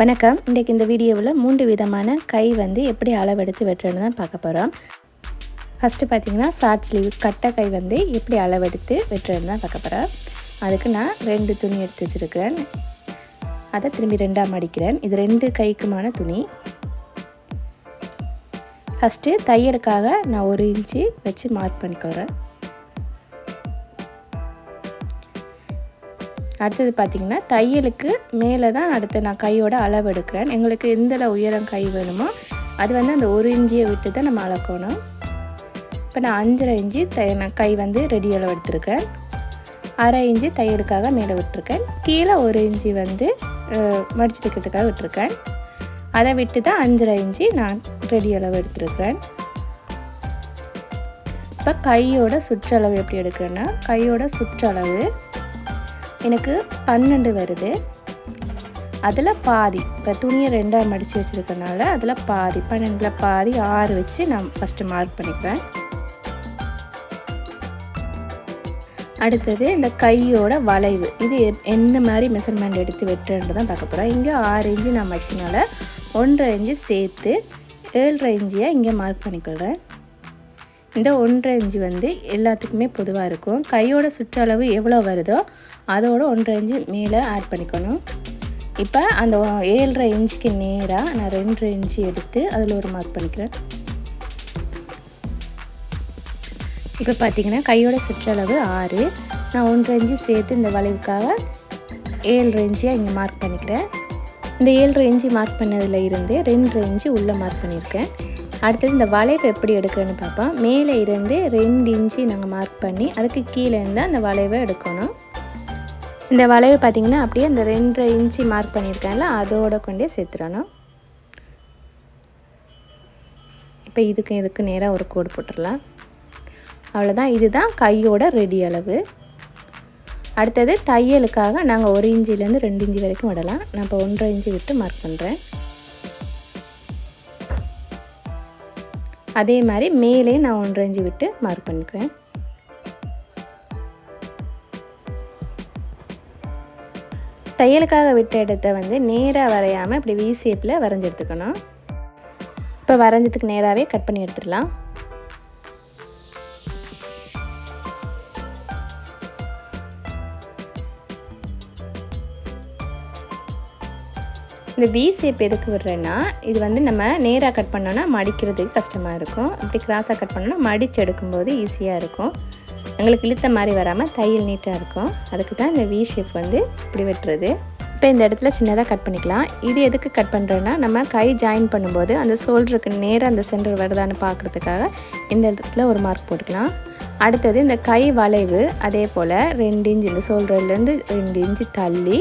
வணக்கம். இன்றைக்கு இந்த வீடியோவில் மூன்று விதமான கை வந்து எப்படி அளவெடுத்து வெட்டுறேன்னு தான் பார்க்க போகிறோம் ஃபஸ்ட்டு பார்த்தீங்கன்னா ஷார்ட் ஸ்லீவ் கட்டை கை வந்து எப்படி அளவெடுத்து வெட்டுறதுன்னு தான் பார்க்க போகிறோம் அதுக்கு நான் ரெண்டு துணி எடுத்து வச்சுருக்கிறேன். அதை திரும்பி ரெண்டாக மடிக்கிறேன். இது ரெண்டு கைக்குமான துணி. ஃபஸ்ட்டு தையலுக்காக நான் ஒரு இன்ச்சு வச்சு மார்க் பண்ணிக்கிறேன் அடுத்தது பார்த்திங்கன்னா தையலுக்கு மேலே தான் அடுத்து நான் கையோட அளவு எடுக்கிறேன். எங்களுக்கு எந்த உயரம் கை வேணுமோ அது வந்து அந்த ஒரு இஞ்சியை விட்டு தான் நம்ம அளக்கணும். இப்போ நான் அஞ்சரை இஞ்சி தை நான் கை வந்து ரெடி அளவு எடுத்துருக்கேன். அரை இஞ்சி தையலுக்காக மேலே விட்டுருக்கேன். கீழே ஒரு இஞ்சி வந்து மடிச்சு தைக்கிறதுக்காக விட்டுருக்கேன். அதை விட்டு தான் அஞ்சரை இஞ்சி நான் ரெடி அளவு எடுத்துருக்கிறேன். இப்போ கையோட சுற்றளவு எப்படி எடுக்கிறேன்னா கையோட சுற்றளவு எனக்கு பன்னெண்டு வருது. அதில் பாதி இப்போ துணியை ரெண்டாக மடித்து வச்சுருக்கனால அதில் பாதி பன்னெண்டில் பாதி ஆறு வச்சு நான் ஃபஸ்ட்டு மார்க் பண்ணிக்கிறேன் அடுத்தது இந்த கையோட வளைவு. இது எந்த மாதிரி மெஷர்மெண்ட் எடுத்து வெட்டுறது தான் பார்க்க போகிறோம் இங்கே ஆறு இன்ச்சு நான் வச்சனால ஒன்றரை இன்ச்சு சேர்த்து ஏழரை இன்ச்சியாக இங்கே மார்க் பண்ணிக்கொள்கிறேன் இந்த ஒன்றரை இஞ்சு வந்து எல்லாத்துக்குமே பொதுவாக இருக்கும். கையோட சுற்றளவு எவ்வளோ வருதோ அதோட ஒன்றரை இஞ்சு மேலே ஆட் பண்ணிக்கணும். இப்போ அந்த ஏழரை இன்ச்சுக்கு நேராக நான் ரெண்டரை இன்ச்சு எடுத்து அதில் ஒரு மார்க் பண்ணிக்கிறேன். இப்போ பார்த்தீங்கன்னா கையோட சுற்றளவு ஆறு. நான் ஒன்றரை இன்ச்சு சேர்த்து இந்த வளைவுக்காக ஏழரை இன்ச்சியாக இங்கே மார்க் பண்ணிக்கிறேன். இந்த ஏழரை இன்ச்சு மார்க் பண்ணதில் இருந்து ரெண்டு இன்ச்சு உள்ளே மார்க் பண்ணியிருக்கேன். அடுத்தது இந்த வளைவு எப்படி எடுக்கிறேன்னு பார்ப்போம் மேலே இருந்து ரெண்டு இன்ச்சு நாங்கள் மார்க் பண்ணி அதுக்கு கீழே இருந்து அந்த வளைவை எடுக்கணும். இந்த வளைவு பார்த்திங்கன்னா அப்படியே அந்த ரெண்டரை இன்ச்சு மார்க் பண்ணியிருக்கேன்ல அதோட கொண்டே சேர்த்துடணும். இப்போ இதுக்கு இதுக்கு நேராக ஒரு கோடு போட்டுடலாம். அவ்வளோதான் இதுதான் கையோட ரெடி அளவு. அடுத்தது தையலுக்காக நாங்கள் ஒரு இன்ச்சிலேருந்து ரெண்டு இன்ச்சு வரைக்கும் விடலாம். நான் இப்போ ஒன்றரை இன்ச்சு விட்டு மார்க் பண்ணுறேன் அதே மாதிரி மேலே நான் ஒன்றரை விட்டு மார்க் பண்ணிக்கிறேன் தையலுக்காக விட்ட இடத்த வந்து நேராக வரையாமல் இப்படி வி ஷேப்பில் வரைஞ்சி எடுத்துக்கணும். இப்போ வரைஞ்சதுக்கு நேராகவே கட் பண்ணி எடுத்துடலாம். இந்த வி ஷேப் எதுக்கு விடுறேன்னா இது வந்து நம்ம நேராக கட் பண்ணோன்னா மடிக்கிறதுக்கு கஷ்டமாக இருக்கும். அப்படி கிராஸாக கட் பண்ணோன்னா மடித்து எடுக்கும்போது ஈஸியாக இருக்கும். எங்களுக்கு இழுத்த மாதிரி வராமல் தையல் நீட்டாக இருக்கும். அதுக்கு தான் இந்த வி ஷேப் வந்து இப்படி வெட்டுறது. இப்போ இந்த இடத்துல சின்னதாக கட் பண்ணிக்கலாம். இது எதுக்கு கட் பண்ணுறேன்னா நம்ம கை ஜாயின் பண்ணும்போது அந்த ஷோல்டருக்கு நேராக அந்த சென்டர் வருதான்னு பார்க்குறதுக்காக இந்த இடத்துல ஒரு மார்க் போட்டுக்கலாம். அடுத்தது இந்த கை வளைவு அதே போல் ரெண்டு இன்ச்சு இந்த ஷோல்டர்லேருந்து ரெண்டு இன்ச்சு தள்ளி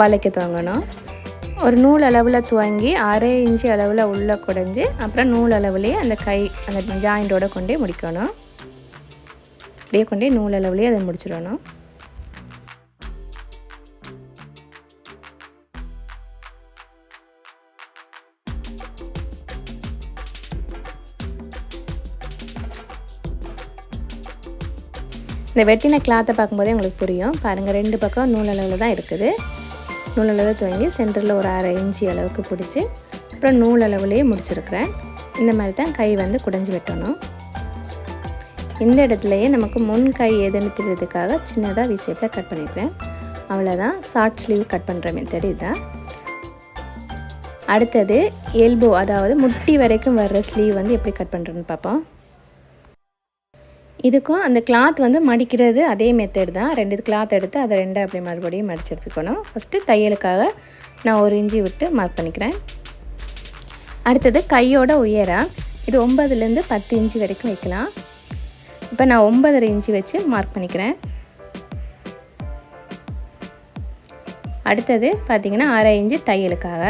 வளைக்க துவங்கணும். ஒரு நூல் அளவில் துவங்கி அரை இன்ச்சு அளவில் உள்ளே குடைஞ்சி அப்புறம் நூல் அளவுலேயே அந்த கை அந்த ஜாயிண்டோட கொண்டே முடிக்கணும். அப்படியே கொண்டே நூல் அளவுலேயே அதை முடிச்சிடணும். இந்த வெட்டின கிளாத்தை பார்க்கும்போதே உங்களுக்கு புரியும். பாருங்கள் ரெண்டு பக்கம் நூல் அளவில் தான் இருக்குது. நூல் அளவு துவங்கி சென்டரில் ஒரு அரை இன்ச்சு அளவுக்கு பிடிச்சி அப்புறம் நூல் அளவுலேயே முடிச்சிருக்கிறேன். இந்த மாதிரி தான் கை வந்து குடைஞ்சி வெட்டணும். இந்த இடத்துலையே நமக்கு முன் கை எதுன்னு தெரியறதுக்காக சின்னதாக வி ஷேப்பில் கட் பண்ணிக்கிறேன் அவ்வளோதான் ஷார்ட் ஸ்லீவ் கட் பண்ணுற மெத்தடு இதுதான். அடுத்தது எல்போ அதாவது முட்டி வரைக்கும் வர்ற ஸ்லீவ் வந்து எப்படி கட் பண்ணுறேன்னு பார்ப்போம். இதுக்கும் அந்த கிளாத் வந்து மடிக்கிறது அதே மெத்தட் தான். ரெண்டு கிளாத் எடுத்து அதை ரெண்டு அப்படி மறுபடியும் மடித்து எடுத்துக்கணும். ஃபஸ்ட்டு தையலுக்காக நான் ஒரு இஞ்சி விட்டு மார்க் பண்ணிக்கிறேன். அடுத்தது கையோட உயரம் இது ஒம்பதுலேருந்து பத்து இன்ச்சு வரைக்கும் வைக்கலாம். இப்போ நான் ஒம்பதரை இன்ச்சு வச்சு மார்க் பண்ணிக்கிறேன். அடுத்தது பார்த்திங்கன்னா அரை இன்ச்சு தையலுக்காக.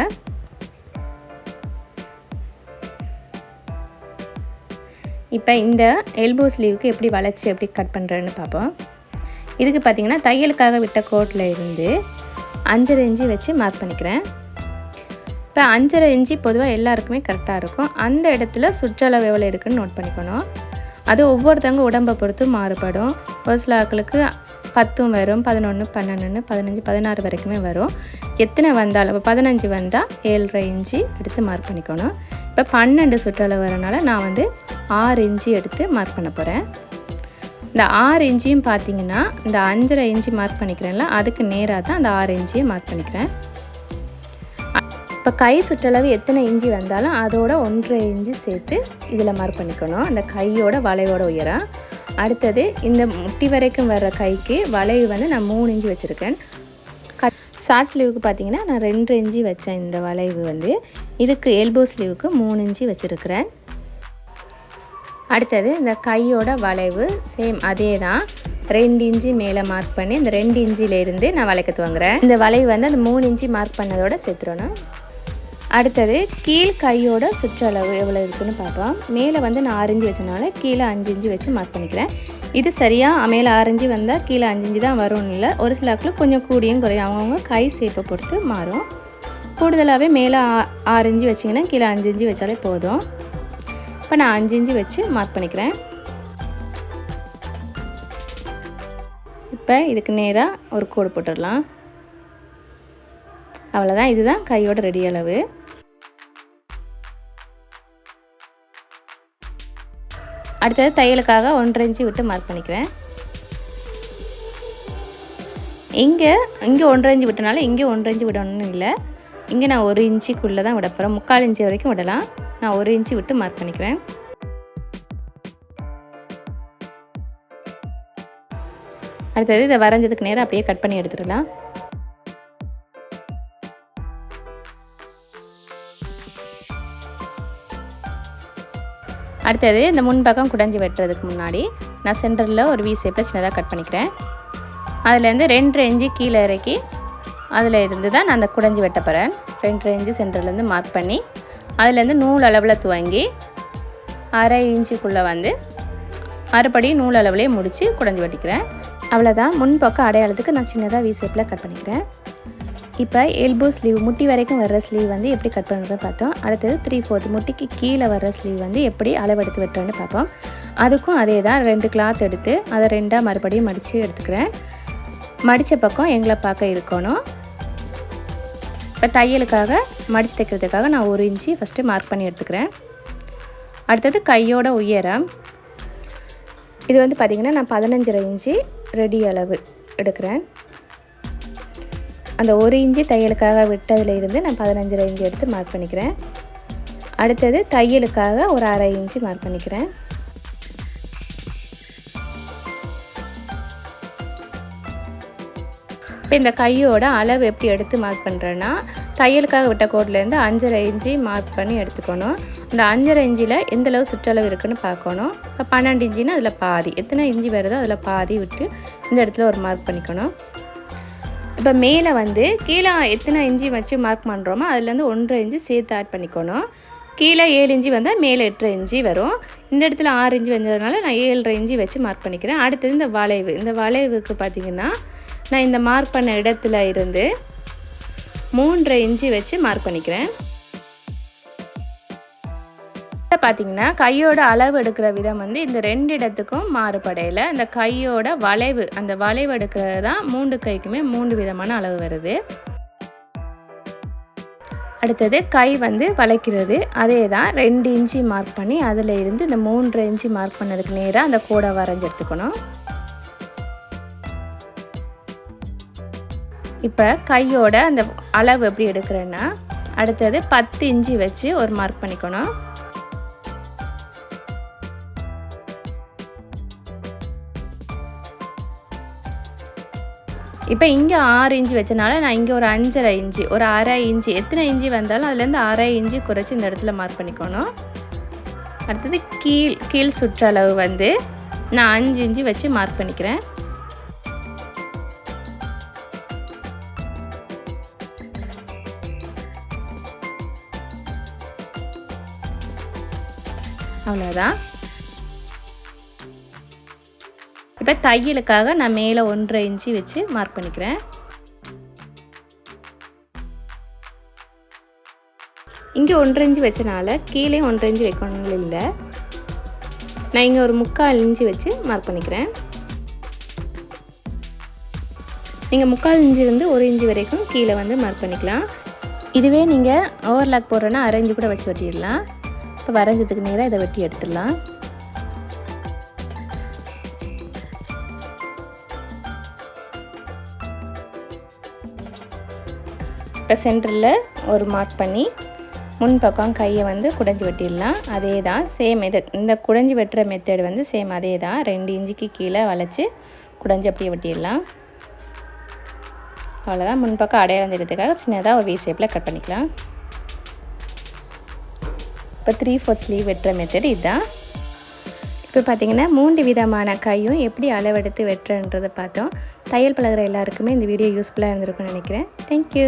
இப்போ இந்த எல்போ ஸ்லீவுக்கு எப்படி வளைச்சி எப்படி கட் பண்ணுறேன்னு பார்ப்போம். இதுக்கு பார்த்திங்கன்னா தையலுக்காக விட்ட கோட்டில் இருந்து அஞ்சரை இஞ்சி வச்சு மார்க் பண்ணிக்கிறேன். இப்போ அஞ்சரை இஞ்சி பொதுவாக எல்லாருக்குமே கரெக்டாக இருக்கும். அந்த இடத்துல சுற்றளவு எவ்வளோ இருக்குதுன்னு நோட் பண்ணிக்கணும். அது ஒவ்வொருத்தவங்க உடம்பை பொறுத்து மாறுபடும். ஒரு சில ஆக்களுக்கு பத்தும் வரும் பதினொன்று பன்னெண்டு பதினஞ்சு பதினாறு வரைக்குமே வரும். எத்தனை வந்தாலும் இப்போ பதினஞ்சு வந்தால் ஏழரை இஞ்சி எடுத்து மார்க் பண்ணிக்கணும். இப்போ பன்னெண்டு சுற்றளவு வரனால நான் வந்து ஆறு இன்ச்சு எடுத்து மார்க் பண்ண போகிறேன் இந்த ஆறு இன்ச்சியும் பார்த்தீங்கன்னா இந்த அஞ்சரை இன்ச்சு மார்க் பண்ணிக்கிறேன்ல அதுக்கு நேராக தான் அந்த ஆறு இன்ச்சியை மார்க் பண்ணிக்கிறேன். இப்போ கை சுற்றளவு எத்தனை இஞ்சி வந்தாலும் அதோட ஒன்றரை இஞ்சி சேர்த்து இதில் மார்க் பண்ணிக்கணும். அந்த கையோட வளையோட உயரம். அடுத்தது இந்த முட்டி வரைக்கும் வர்ற கைக்கு வளைவு வந்து நான் மூணு இஞ்சி வச்சுருக்கேன். கட் ஷார்ட் ஸ்லீவுக்கு பார்த்தீங்கன்னா நான் ரெண்டு இஞ்சி வச்சேன் இந்த வளைவு வந்து. இதுக்கு எல்போ ஸ்லீவுக்கு மூணு இஞ்சி வச்சுருக்கிறேன். அடுத்தது இந்த கையோட வளைவு சேம் அதே தான் ரெண்டு இன்ச்சு மேலே மார்க் பண்ணி இந்த ரெண்டு இன்ச்சிலேருந்து நான் வளைக்க துவங்குறேன். இந்த வளைவு வந்து அந்த மூணு இன்ச்சு மார்க் பண்ணதோட சேர்த்துடணும் அடுத்தது கீழ் கையோட சுற்றளவு எவ்வளோ இருக்குன்னு பார்ப்போம். மேலே வந்து நான் ஆறு வச்சனால கீழே அஞ்சு இஞ்சி வச்சு மார்க் பண்ணிக்கிறேன். இது சரியாக மேலே ஆறு வந்தால் கீழே அஞ்சு இஞ்சி தான் வரும்னு இல்லை. ஒரு சில ஆட்கள் கொஞ்சம் கூடியும் குறையும். அவங்கவுங்க கை சேப்பை பொறுத்து மாறும். கூடுதலாகவே மேலே ஆறு இஞ்சி வச்சிங்கன்னா கீழே அஞ்சு இஞ்சி வச்சாலே போதும். இப்போ நான் அஞ்சு இஞ்சி வச்சு மார்க் பண்ணிக்கிறேன். இப்போ இதுக்கு நேராக ஒரு கோடு போட்டுடலாம். அவ்வளோதான் இதுதான் கையோட ரெடி அளவு. அடுத்தது தையலுக்காக ஒன்றரை இன்ச்சு விட்டு மார்க் பண்ணிக்கிறேன். இங்கே இங்கே ஒன்றரை இன்ச்சு விட்டனால இங்கே ஒன்றரை இன்ச்சு விடணும்னு இல்லை. இங்கே நான் ஒரு இன்ச்சுக்குள்ளே தான் விட போகிறேன் முக்கால் இன்ச்சு வரைக்கும் விடலாம். நான் ஒரு இன்ச்சு விட்டு மார்க் பண்ணிக்கிறேன். அடுத்தது இதை வரைஞ்சதுக்கு நேரம் அப்படியே கட் பண்ணி எடுத்துடலாம். அடுத்தது இந்த முன்பக்கம் குடைஞ்சி வெட்டுறதுக்கு முன்னாடி நான் சென்டரில் ஒரு வி ஷேப்பில் சின்னதாக கட் பண்ணிக்கிறேன். அதுலேருந்து ரெண்டு இன்ச்சு கீழே இறக்கி அதில் இருந்து தான் நான் அந்த குடைஞ்சி வெட்ட போகிறேன் ரெண்டு இன்ச்சு சென்டர்லேருந்து மார்க் பண்ணி அதுலேருந்து நூல் அளவில் துவங்கி அரை இன்ச்சுக்குள்ளே வந்து மறுபடி நூல் அளவுலேயே முடித்து குடஞ்சி வெட்டிக்கிறேன். அவ்வளோதான். முன்பக்கம் அடையாளத்துக்கு நான் சின்னதாக வி ஷேப்பில் கட் பண்ணிக்கிறேன். இப்போ எல்போ ஸ்லீவ் முட்டி வரைக்கும் வர்ற ஸ்லீவ் வந்து எப்படி கட் பண்ணுறதை பார்த்தோம். அடுத்தது த்ரீ ஃபோர்த் முட்டிக்கு கீழே வர்ற ஸ்லீவ் வந்து எப்படி அளவெடுத்து வெட்டுறோன்னு பார்ப்போம். அதுக்கும் அதே தான். ரெண்டு கிளாத் எடுத்து அதை ரெண்டாக மறுபடியும் மடித்து எடுத்துக்கிறேன். மடித்த பக்கம் எங்களை பார்க்க இருக்கணும். இப்போ தையலுக்காக மடித்து தைக்கிறதுக்காக நான் ஒரு இன்ச்சு ஃபஸ்ட்டு மார்க் பண்ணி எடுத்துக்கிறேன். அடுத்தது கையோட உயரம். இது வந்து பார்த்திங்கன்னா நான் பதினஞ்சரை இன்ச்சு ரெடி அளவு எடுக்கிறேன். அந்த ஒரு இன்ச்சு தையலுக்காக விட்டதில் இருந்து நான் பதினஞ்சரை இன்ச்சு எடுத்து மார்க் பண்ணிக்கிறேன். அடுத்தது தையலுக்காக ஒரு அரை இன்ச்சு மார்க் பண்ணிக்கிறேன். இப்போ இந்த கையோட அளவு எப்படி எடுத்து மார்க் பண்ணுறேன்னா தையலுக்காக விட்ட கோட்லேருந்து அஞ்சரை இஞ்சி மார்க் பண்ணி எடுத்துக்கணும். இந்த அஞ்சரை இஞ்சியில் எந்தளவு சுற்றளவு இருக்குன்னு பார்க்கணும். இப்போ பன்னெண்டு இன்ச்சின்னா அதில் பாதி. எத்தனை இஞ்சி வருதோ அதில் பாதி விட்டு இந்த இடத்துல ஒரு மார்க் பண்ணிக்கணும். இப்போ மேலே வந்து கீழே எத்தனை இஞ்சி வச்சு மார்க் பண்ணுறோமோ அதுலேருந்து ஒன்றரை இஞ்சி சேர்த்து ஆட் பண்ணிக்கணும். கீழே ஏழு இஞ்சி வந்தால் மேலே எட்டரை இஞ்சி வரும். இந்த இடத்துல ஆறு இஞ்சி வந்ததுனால நான் ஏழரை இஞ்சி வச்சு மார்க் பண்ணிக்கிறேன். அடுத்தது இந்த வளைவு. இந்த வளைவுக்கு பார்த்திங்கன்னா நான் இந்த மார்க் பண்ண இடத்துல இருந்து மூன்றரை இன்ச்சு வச்சு மார்க் பண்ணிக்கிறேன். பார்த்தீங்கன்னா கையோட அளவு எடுக்கிற விதம் வந்து இந்த ரெண்டு இடத்துக்கும் மாறுபடையில். இந்த கையோட வளைவு அந்த வளைவு எடுக்கிறது தான் மூன்று கைக்குமே மூன்று விதமான அளவு வருது. அடுத்தது கை வந்து வளைக்கிறது. அதே தான் ரெண்டு இன்ச்சு மார்க் பண்ணி அதில் இருந்து இந்த மூன்று இன்ச்சு மார்க் பண்ணதுக்கு நேராக அந்த கூடை வரைஞ்சி எடுத்துக்கணும். இப்போ கையோட அந்த அளவு எப்படி எடுக்கிறேன்னா அடுத்தது பத்து இஞ்சி வச்சு ஒரு மார்க் பண்ணிக்கணும். இப்போ இங்கே ஆறு இஞ்சி வச்சனால நான் இங்கே ஒரு அஞ்சரை இஞ்சி ஒரு அரை இஞ்சி எத்தனை இஞ்சி வந்தாலும் அதுலேருந்து அரை இஞ்சி குறைச்சி இந்த இடத்துல மார்க் பண்ணிக்கணும். அடுத்தது கீழ் கீழ் சுற்றளவு வந்து நான் அஞ்சு இஞ்சி வச்சு மார்க் பண்ணிக்கிறேன். அவ்வளோதான் இப்போ தையலுக்காக நான் மேலே ஒன்றரை இன்ச்சு வச்சு மார்க் பண்ணிக்கிறேன். இங்கே ஒன்றரை இன்ச்சு வச்சனால கீழே ஒன்றரை இன்ச்சு வைக்கணும் இல்லை. நான் இங்கே ஒரு முக்கால் இன்ச்சு வச்சு மார்க் பண்ணிக்கிறேன். நீங்கள் முக்கால் இன்ச்சு இருந்து ஒரு இன்ச்சு வரைக்கும் கீழே வந்து மார்க் பண்ணிக்கலாம். இதுவே நீங்கள் ஓவர்லாக் போடுறோன்னா அரை இன்ச்சு கூட வச்சு வெட்டிடலாம். இப்போ வரைஞ்சதுக்கு நேராக இதை வெட்டி எடுத்துடலாம். இப்போ சென்டரில் ஒரு மார்க் பண்ணி முன் பக்கம் கையை வந்து குடஞ்சி வெட்டிடலாம். அதே தான் சேம் இது. இந்த குடஞ்சி வெட்டுற மெத்தட் வந்து சேம் அதே தான். ரெண்டு இன்ச்சுக்கு கீழே வளைச்சி குடஞ்சி அப்படியே வெட்டிடலாம். அவ்வளோதான் முன்பக்கம் அடையாளம் தெரியுறதுக்காக சின்னதாக ஒரு வி ஷேப்பில் கட் பண்ணிக்கலாம். இப்போ த்ரீ ஃபோர்த் ஸ்லீவ் வெட்டுற மெத்தட் இதுதான் இப்போ பார்த்தீங்கன்னா மூன்று விதமான கையும் எப்படி அளவெடுத்து வெட்டுறன்றதை பார்த்தோம். தையல் பழகிற எல்லாருக்குமே இந்த வீடியோ யூஸ்ஃபுல்லாக இருந்திருக்கும்னு நினைக்கிறேன். தேங்க்யூ